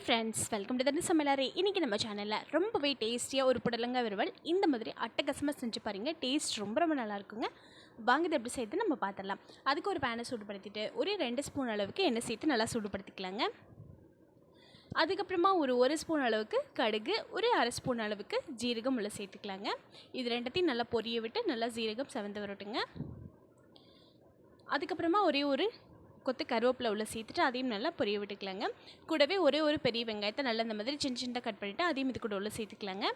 Hi friends welcome to தண்ணி சமையலாரே இன்றைக்கி நம்ம சேனலில் ரொம்பவே டேஸ்டியாக ஒரு புடலங்காய் விரவல் இந்த மாதிரி அட்டகசமாக செஞ்சு பாருங்கள் டேஸ்ட் ரொம்ப ரொம்ப நல்லாயிருக்குங்க வாங்க எப்படி சேர்த்து நம்ம பார்த்துடலாம். அதுக்கு ஒரு பேனை சூடுபடுத்திட்டு ஒரு ரெண்டு ஸ்பூன் அளவுக்கு எண்ணெய் சேர்த்து நல்லா சூடுபடுத்திக்கலாங்க. அதுக்கப்புறமா ஒரு ஒரு ஸ்பூன் அளவுக்கு கடுகு ஒரு அரை ஸ்பூன் அளவுக்கு ஜீரகம் உள்ள சேர்த்துக்கலாங்க. இது ரெண்டத்தையும் நல்லா பொரிய விட்டு நல்லா ஜீரகம் செவந்து வரட்டுங்க. அதுக்கப்புறமா ஒரே ஒரு கொத்து கருவேப்பிலை உள்ள சேர்த்துட்டு அதையும் நல்லா பொரிய விட்டுக்கலாங்க. கூடவே ஒரே ஒரு பெரிய வெங்காயத்தை நல்லா இந்த மாதிரி சின்ன சின்னதாக கட் பண்ணிவிட்டு அதையும் இது கூட உள்ள சேர்த்துக்கலாங்க.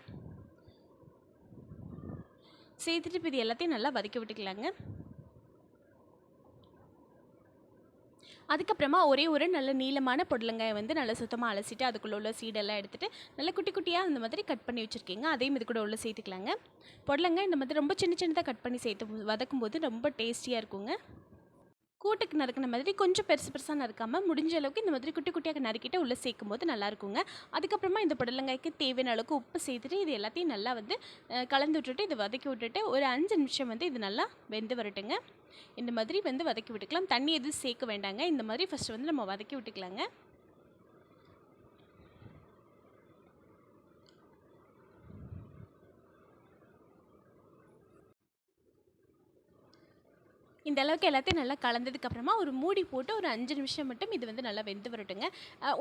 சேர்த்துட்டு இப்போ இது எல்லாத்தையும் நல்லா வதக்கி விட்டுக்கலாங்க. அதுக்கப்புறமா ஒரே ஒரு நல்ல நீளமான பொடலங்காயை வந்து நல்லா சுத்தமாக அலசிட்டு அதுக்குள்ளே உள்ள சீடெல்லாம் எடுத்துகிட்டு நல்லா குட்டி குட்டியாக அந்த மாதிரி கட் பண்ணி வச்சுருக்கீங்க. அதையும் இது கூட உள்ள சேர்த்துக்கலாங்க. பொடலங்காய் இந்த மாதிரி ரொம்ப சின்ன சின்னதாக கட் பண்ணி சேர்த்து வதக்கும் போது ரொம்ப டேஸ்டியாக இருக்குங்க. கூட்டுக்கு நறுக்கின மாதிரி கொஞ்சம் பெருசு பெருசாக நறுக்காமல் முடிஞ்ச அளவுக்கு இந்த மாதிரி குட்டி குட்டியாக நறுக்கிட்டு உள்ளே சேர்க்கும் போது நல்லா இருக்குங்க அதுக்கப்புறமா இந்த புடலங்காய்க்கு தேவையான அளவுக்கு உப்பு சேர்த்துட்டு இது எல்லாத்தையும் நல்லா வந்து கலந்து விட்டுட்டு இதை வதக்கி விட்டுட்டு ஒரு அஞ்சு நிமிஷம் வந்து இது நல்லா வெந்து வரட்டுங்க. இந்த மாதிரி வந்து வதக்கி விட்டுக்கலாம். தண்ணி எதுவும் சேர்க்க வேண்டாங்க. இந்த மாதிரி ஃபஸ்ட்டு வந்து நம்ம வதக்கி விட்டுக்கலாங்க. இந்த அளவுக்கு எல்லாத்தையும் நல்லா கலந்ததுக்கப்புறமா ஒரு மூடி போட்டு ஒரு அஞ்சு நிமிஷம் மட்டும் இது வந்து நல்லா வெந்து வரட்டுங்க.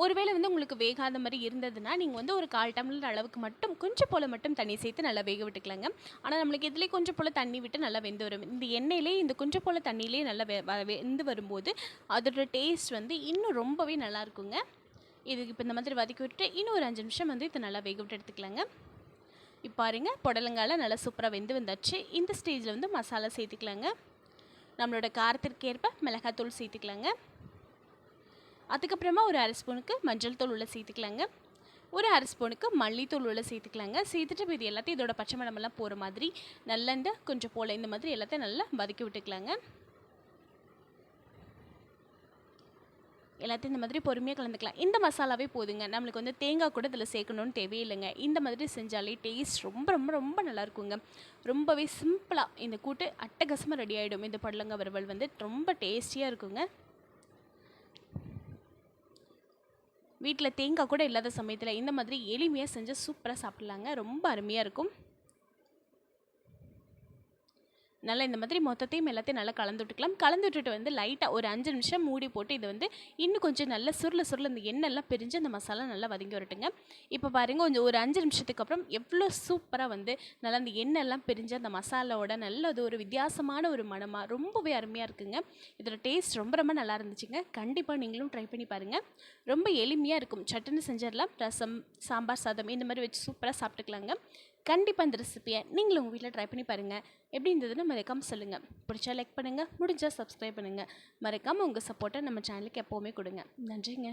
ஒருவேளை வந்து உங்களுக்கு வேகாத மாதிரி இருந்ததுன்னா நீங்கள் வந்து ஒரு கால் டம்ளர் அளவுக்கு மட்டும் கொஞ்சம் போல் மட்டும் தண்ணி சேர்த்து நல்லா வேக விட்டுக்கலாங்க. ஆனால் நம்மளுக்கு இதிலே கொஞ்சம் போல் தண்ணி விட்டு நல்லா வெந்து வரும். இந்த எண்ணெயிலே இந்த கொஞ்சம் போல் தண்ணியிலே நல்லா வெ வெந்து வரும்போது அதோட டேஸ்ட் வந்து இன்னும் ரொம்பவே நல்லா இருக்குங்க. இதுக்கு இப்போ இந்த மாதிரி வதக்கி விட்டுட்டு இன்னும் ஒரு அஞ்சு நிமிஷம் வந்து இதை நல்லா வேக விட்டு எடுத்துக்கலாங்க. இப்போ பாருங்க புடலங்கால நல்லா சூப்பராக வெந்து வந்தாச்சு. இந்த ஸ்டேஜில் வந்து மசாலா சேர்த்துக்கலாங்க. நம்மளோட காரத்திற்கேற்ப மிளகாத்தூள் சேர்த்துக்கலாங்க. அதுக்கப்புறமா ஒரு அரை ஸ்பூனுக்கு மஞ்சள் தூள் உள்ள சேர்த்துக்கலாங்க. ஒரு அரை ஸ்பூனுக்கு மல்லித்தூள் உள்ள சேர்த்துக்கலாங்க. சேர்த்துட்டு இது எல்லாத்தையும் இதோட பச்சை மிளமெல்லாம் போகிற மாதிரி நல்லா இந்த கொஞ்சம் போல் இந்த மாதிரி எல்லாத்தையும் நல்லா வதக்கி விட்டுக்கலாங்க. எல்லாத்தையும் இந்த மாதிரி பொறுமையாக கலந்துக்கலாம். இந்த மசாலாவே போதுங்க. நம்மளுக்கு வந்து தேங்காய் கூட இதில் சேர்க்கணும்னு தேவையில்லைங்க. இந்த மாதிரி செஞ்சாலே டேஸ்ட் ரொம்ப ரொம்ப ரொம்ப நல்லாயிருக்குங்க. ரொம்பவே சிம்பிளாக இந்த கூட்டு அட்டகசமாக ரெடி ஆகிடும் இந்த படலங்க வறுவல் வந்து ரொம்ப டேஸ்டியாக இருக்குங்க. வீட்டில் தேங்காய் கூட இல்லாத சமயத்தில் இந்த மாதிரி எளிமையாக செஞ்சு சூப்பராக சாப்பிட்லாங்க. ரொம்ப அருமையாக இருக்கும். நல்லா இந்த மாதிரி மொத்தத்தையும் எல்லாத்தையும் நல்லா கலந்து விட்டுக்கலாம். கலந்து விட்டுட்டு வந்து லைட்டாக ஒரு அஞ்சு நிமிஷம் மூடி போட்டு இது வந்து இன்னும் கொஞ்சம் நல்லா சுருள சுருள இந்த எண்ணெய்லாம் பிரிஞ்சு அந்த மசாலா நல்லா வதங்கி வரட்டுங்க. இப்போ பாருங்கள் கொஞ்சம் ஒரு அஞ்சு நிமிஷத்துக்கு அப்புறம் எவ்வளோ சூப்பராக வந்து நல்லா அந்த எண்ணெய்லாம் பிரிஞ்சு அந்த மசாலாவோட நல்ல ஒரு வித்தியாசமான ஒரு மனமாக ரொம்பவே அருமையாக இருக்குங்க. இதோட டேஸ்ட் ரொம்ப ரொம்ப நல்லா இருந்துச்சுங்க. கண்டிப்பாக நீங்களும் ட்ரை பண்ணி பாருங்கள் ரொம்ப எளிமையாக இருக்கும். சட்டுன்னு செஞ்சிடலாம். ரசம் சாம்பார் சாதம் இந்த மாதிரி வச்சு சூப்பராக சாப்பிட்டுக்கலாங்க. கண்டிப்பாக இந்த ரெசிப்பியை நீங்களும் உங்கள் வீட்டில் ட்ரை பண்ணி பாருங்கள் எப்படி இருந்ததுன்னு மறக்காமல் சொல்லுங்கள் பிடிச்சா லைக் பண்ணுங்கள் முடிஞ்சால் சப்ஸ்கிரைப் பண்ணுங்கள் மறக்காமல் உங்கள் சப்போர்ட்டை நம்ம சேனலுக்கு எப்போவுமே கொடுங்க. நன்றிங்க.